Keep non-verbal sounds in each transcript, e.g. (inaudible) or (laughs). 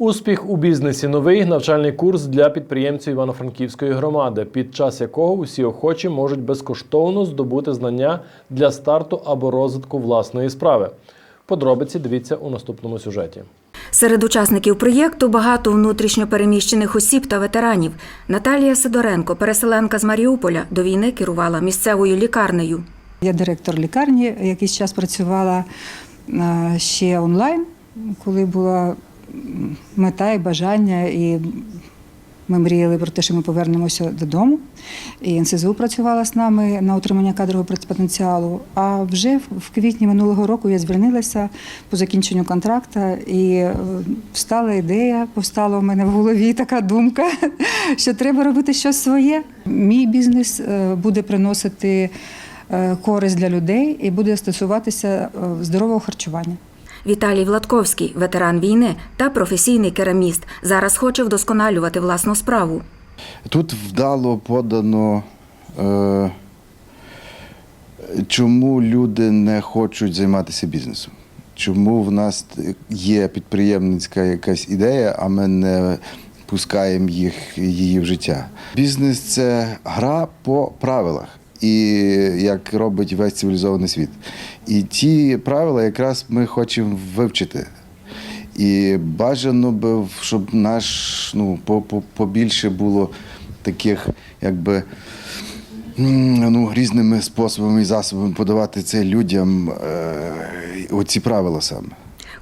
Успіх у бізнесі новий навчальний курс для підприємців Івано-Франківської громади, під час якого усі охочі можуть безкоштовно здобути знання для старту або розвитку власної справи. Подробиці дивіться у наступному сюжеті. Серед учасників проєкту багато внутрішньо переміщених осіб та ветеранів. Наталія Сидоренко, переселенка з Маріуполя, до війни керувала місцевою лікарнею. Я директор лікарні, якийсь час працювала е, ще онлайн, коли була мета і бажання, і ми мріяли про те, що ми повернемося додому. І НСЗУ працювала з нами на утримання кадрового потенціалу. А вже в- квітні минулого року я звільнилася по закінченню контракту, і е, встала ідея, повстала у мене в голові така думка, (laughs) що треба робити щось своє. Мій бізнес е, буде приносити е, користь для людей і буде стосуватися здорового харчування. Віталій Владковський, ветеран війни та професійний кераміст, зараз хоче вдосконалювати власну справу. Тут вдало подано, е, чому люди не хочуть займатися бізнесом. Чому в нас є підприємницька якась ідея, а ми не пускаємо їх, її в життя. Бізнес це гра по правилах, і як робить весь цивілізований світ. І ті правила якраз ми хочемо вивчити. І бажано би, щоб наш ну, по- по- побільше було таких, якби ну, різними способами і засобами подавати це людям е, оці правила саме.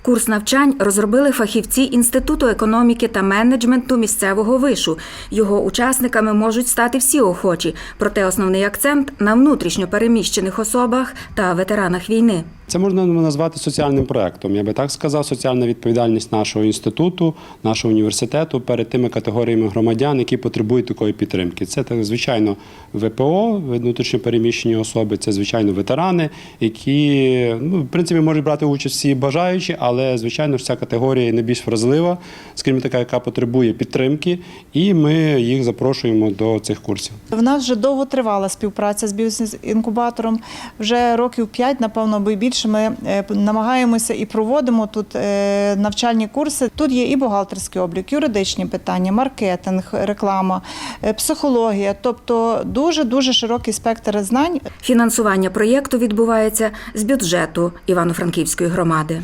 Курс навчань розробили фахівці Інституту економіки та менеджменту місцевого вишу. Його учасниками можуть стати всі охочі, проте основний акцент на внутрішньо переміщених особах та ветеранах війни. Це можна назвати соціальним проектом. Я би так сказав, соціальна відповідальність нашого інституту, нашого університету перед тими категоріями громадян, які потребують такої підтримки. Це так, звичайно ВПО, внутрішньо переміщені особи, це звичайно ветерани, які ну, в принципі можуть брати участь всі бажаючі, але звичайно ж ця категорія найбільш вразлива, скажімо така, яка потребує підтримки, і ми їх запрошуємо до цих курсів. В нас вже довго тривала співпраця з бізнес-інкубатором. Вже років п'ять, напевно, або й більше. Ми е, намагаємося і проводимо тут е, навчальні курси. Тут є і бухгалтерський облік, юридичні питання, маркетинг, реклама, е, психологія, тобто дуже дуже широкий спектр знань. Фінансування проєкту відбувається з бюджету Івано-Франківської громади.